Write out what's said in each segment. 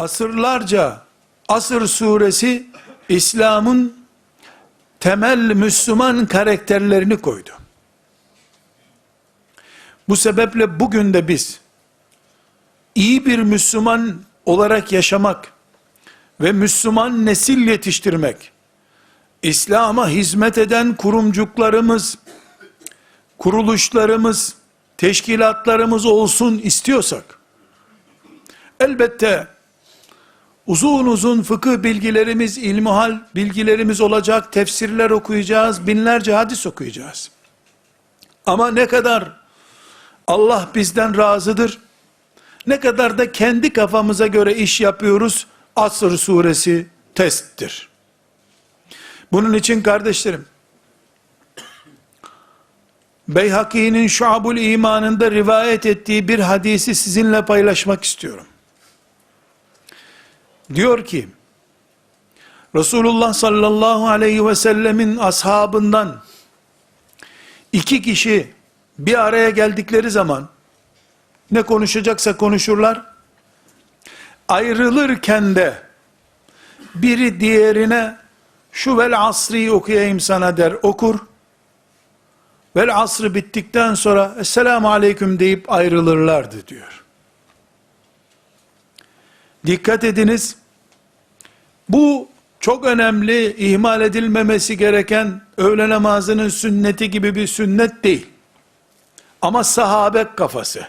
asırlarca Asır suresi İslam'ın temel Müslüman karakterlerini koydu. Bu sebeple bugün de biz iyi bir Müslüman olarak yaşamak ve Müslüman nesil yetiştirmek, İslam'a hizmet eden kurumcuklarımız, kuruluşlarımız, teşkilatlarımız olsun istiyorsak, elbette uzun uzun fıkıh bilgilerimiz, ilmihal bilgilerimiz olacak, tefsirler okuyacağız, binlerce hadis okuyacağız. Ama ne kadar Allah bizden razıdır, ne kadar da kendi kafamıza göre iş yapıyoruz, Asr suresi testtir. Bunun için kardeşlerim, Beyhaki'nin Şuabul İman'ında rivayet ettiği bir hadisi sizinle paylaşmak istiyorum. Diyor ki, Resulullah sallallahu aleyhi ve sellemin ashabından iki kişi bir araya geldikleri zaman ne konuşacaksa konuşurlar. Ayrılırken de biri diğerine şu vel asri okuyayım sana der okur. Vel asrı bittikten sonra Esselamu Aleyküm deyip ayrılırlardı diyor. Dikkat ediniz. Bu çok önemli, ihmal edilmemesi gereken öğle namazının sünneti gibi bir sünnet değil. Ama sahabe kafası.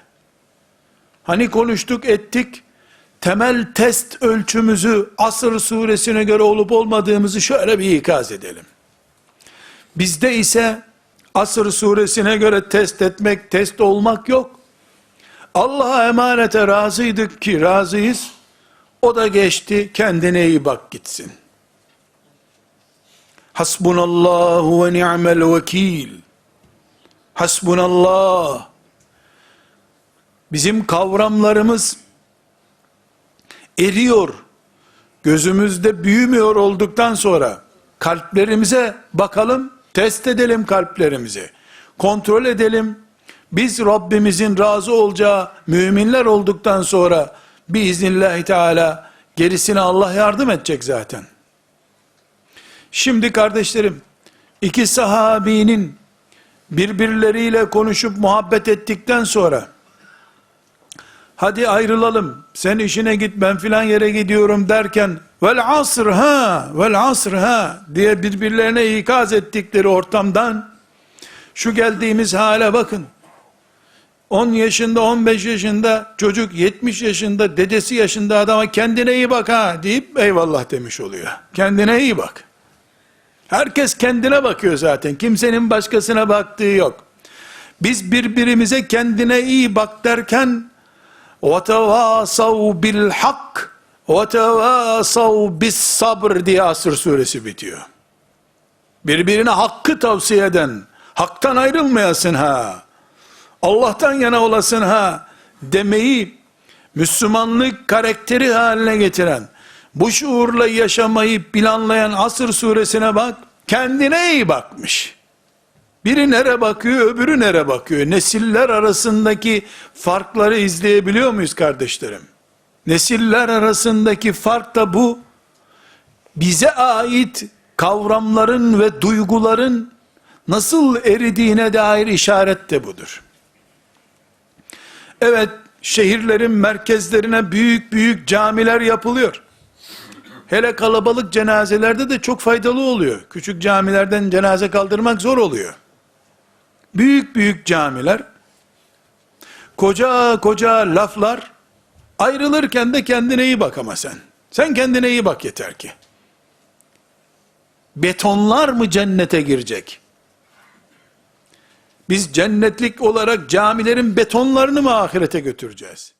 Hani konuştuk ettik, temel test ölçümüzü Asr suresine göre olup olmadığımızı şöyle bir ikaz edelim. Bizde ise Asr suresine göre test etmek, test olmak yok. Allah'a emanete razıydık ki razıyız. O da geçti, kendine iyi bak gitsin. Hasbunallahu ve ni'mel vekil. Hasbunallah. Bizim kavramlarımız eriyor. Gözümüzde büyümüyor olduktan sonra kalplerimize bakalım, test edelim kalplerimizi. Kontrol edelim. Biz Rabbimizin razı olacağı müminler olduktan sonra biiznillahü teala gerisine Allah yardım edecek zaten. Şimdi kardeşlerim, iki sahabinin birbirleriyle konuşup muhabbet ettikten sonra, hadi ayrılalım, sen işine git ben filan yere gidiyorum derken, vel asr ha, vel asr ha diye birbirlerine ikaz ettikleri ortamdan, şu geldiğimiz hale bakın, 10 yaşında 15 yaşında çocuk 70 yaşında dedesi yaşında adama kendine iyi bak ha deyip eyvallah demiş oluyor. Kendine iyi bak. Herkes kendine bakıyor zaten. Kimsenin başkasına baktığı yok. Biz birbirimize kendine iyi bak derken وَتَوَاسَوْ بِالْحَقِّ وَتَوَاسَوْ بِالصَّبْرِ diye Asır suresi bitiyor. Birbirine hakkı tavsiye eden, haktan ayrılmayasın ha, Allah'tan yana olasın ha demeyi Müslümanlık karakteri haline getiren, bu şuurla yaşamayı planlayan Asır suresine bak, kendine iyi bakmış. Biri nere bakıyor, öbürü nere bakıyor? Nesiller arasındaki farkları izleyebiliyor muyuz kardeşlerim? Nesiller arasındaki fark da bu. Bize ait kavramların ve duyguların nasıl eridiğine dair işaret de budur. Evet, şehirlerin merkezlerine büyük büyük camiler yapılıyor. Hele kalabalık cenazelerde de çok faydalı oluyor. Küçük camilerden cenaze kaldırmak zor oluyor. Büyük büyük camiler, koca koca laflar, ayrılırken de kendine iyi bak ama sen. Sen kendine iyi bak yeter ki. Betonlar mı cennete girecek? Biz cennetlik olarak camilerin betonlarını mı ahirete götüreceğiz?